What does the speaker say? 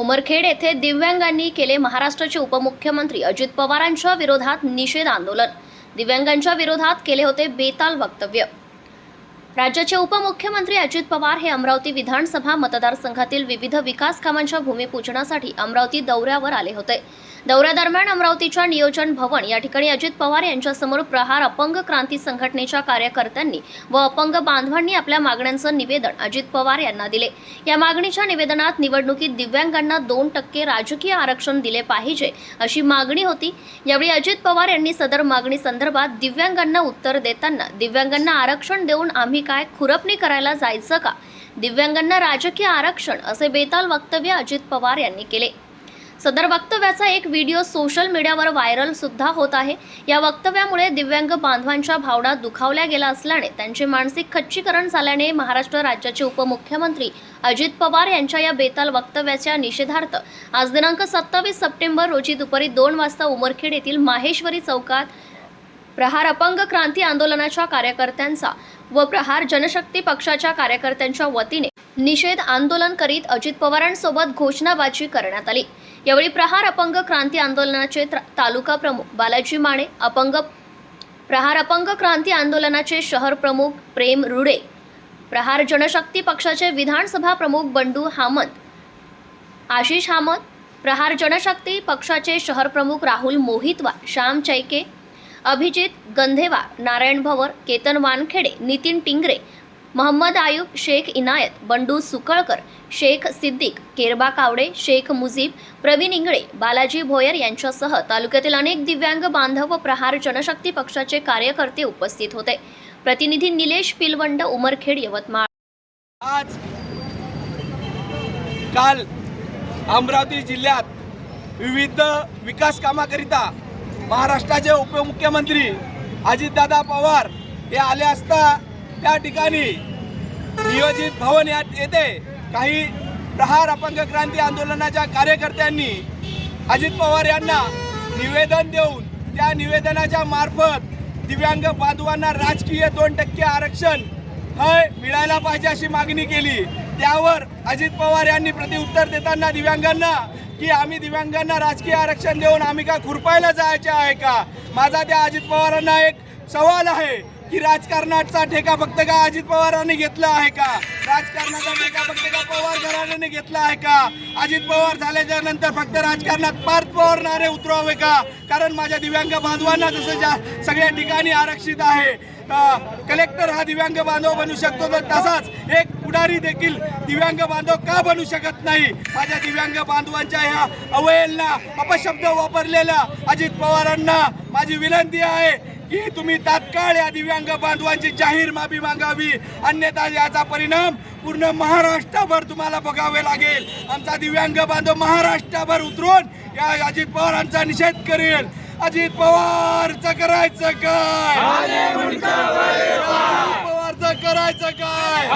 उमरखेड येथे दिव्यांगांनी केले महाराष्ट्राचे उपमुख्यमंत्री अजित पवारांच्या विरोधात निषेध आंदोलन. दिव्यांगांच्या विरोधात केले होते बेताल वक्तव्य. राज्याचे उपमुख्यमंत्री अजित पवार हे अमरावती विधानसभा मतदारसंघातील विविध विकास कामांच्या भूमिपूजनासाठी अमरावती दौऱ्यावर आले होते. दौऱ्यादरम्यान अमरावतीच्या नियोजन भवन या ठिकाणी अजित पवार यांच्यासमोर प्रहार अपंग क्रांती संघटनेच्या कार्यकर्त्यांनी व अपंग बांधवांनी आपल्या मागण्यांचं निवेदन अजित पवार यांना दिले. या मागणीच्या निवेदनात निवडणुकीत दिव्यांगांना दोन टक्के राजकीय आरक्षण दिले पाहिजे अशी मागणी होती. यावेळी अजित पवार यांनी सदर मागणी संदर्भात दिव्यांगांना उत्तर देताना दिव्यांगांना आरक्षण देऊन आम्ही काय खुरपणी करायला जायचं का? दिव्यांगांना राजकीय आरक्षण असे बेताल वक्तव्य अजित पवार यांनी केले. सदर वक्तव्याचा एक व्हिडिओ सोशल मीडियावर व्हायरल सुद्धा होत आहे. या वक्तव्यामुळे दिव्यांग बांधवांच्या भावना दुखावल्या गेल्या असल्याने त्यांचे मानसिक खच्चीकरण झाल्याने महाराष्ट्र राज्याचे उपमुख्यमंत्री अजित पवार यांच्या या बेताल वक्तव्याच्या निषेधार्थ आज दिनांक सत्तावीस सप्टेंबर रोजी दुपारी दोन वाजता उमरखेड येथील माहेश्वरी चौकात प्रहार अपंग क्रांती आंदोलनाच्या कार्यकर्त्यांचा व प्रहार जनशक्ती पक्षाच्या कार्यकर्त्यांच्या वतीने निषेध आंदोलन करीत अजित पवारांसोबत घोषणाबाजी करण्यात आली. यावेळी प्रहार अपंग क्रांती आंदोलनाचे तालुका प्रमुख बालाजी माने अपंग प्रहार अपंग क्रांती आंदोलनाचे शहर प्रमुख प्रेम रुडे प्रहार जनशक्ती पक्षाचे विधानसभा प्रमुख बंडू हामद आशिष हामद प्रहार जनशक्ती पक्षाचे शहर प्रमुख राहुल मोहितवा श्याम चैके अभिजित गंधेवा नारायण भवर केतन वानखेडे नितीन टिंगरे मोहम्मद आयुब शेख इनायत बंडू सुकळकर शेख सिद्दीक केरबा कावडे शेख मुजीब प्रवीण इंगळे बालाजी भोयर यांच्यासह तालुक्यातील अनेक दिव्यांग बांधव व प्रहार जनशक्ती पक्षाचे कार्यकर्ते उपस्थित होते. प्रतिनिधी निलेश पिलवंड उमरखेड यवतमाळ. आज काल अमरावती जिल्ह्यात विविध विकास कामाकरिता महाराष्ट्राचे उपमुख्यमंत्री अजितदादा पवार हे आले असता त्या ठिकाणी नियोजित भवन यात येथे काही प्रहार अपंग क्रांती आंदोलनाच्या कार्यकर्त्यांनी अजित पवार यांना निवेदन देऊन त्या निवेदनाच्या मार्फत दिव्यांग बांधवांना राजकीय दोन टक्के आरक्षण हय मिळायला पाहिजे अशी मागणी केली. त्यावर अजित पवार यांनी प्रतिउत्तर देताना दिव्यांगांना की आम्ही दिव्यांगांना राजकीय आरक्षण देऊन आम्ही का खुरपायला जायचे आहे का? माझा त्या अजित पवारांना एक सवाल आहे. की राजकारणाचा ठेका फक्त का अजित पवारांनी घेतला आहे का? राजकारणाचा ठेका फक्त का पवार घराण्याने घेतला आहे का? अजित पवार झाल्याच्यानंतर फक्त राजकारणात पार्थ पवार नारे उतरवावे का? कारण माझ्या दिव्यांग बांधवांना जसं सगळ्या ठिकाणी आरक्षित आहे कलेक्टर हा दिव्यांग बांधव बनू शकतो तर तसाच एक पुढारी देखील दिव्यांग बांधव का बनू शकत नाही? माझ्या दिव्यांग बांधवांच्या ह्या अवहेलना अपशब्द वापरलेल्या अजित पवारांना माझी विनंती आहे की तुम्ही तात्काळ या दिव्यांग बांधवांची जाहीर माफी मागावी. अन्यथा याचा परिणाम पूर्ण महाराष्ट्रभर तुम्हाला बघावे लागेल. आमचा दिव्यांग बांधव महाराष्ट्रभर उतरून या अजित पवारांचा निषेध करेल. अजित पवारचं करायचं काय? अजित पवारचं करायचं काय?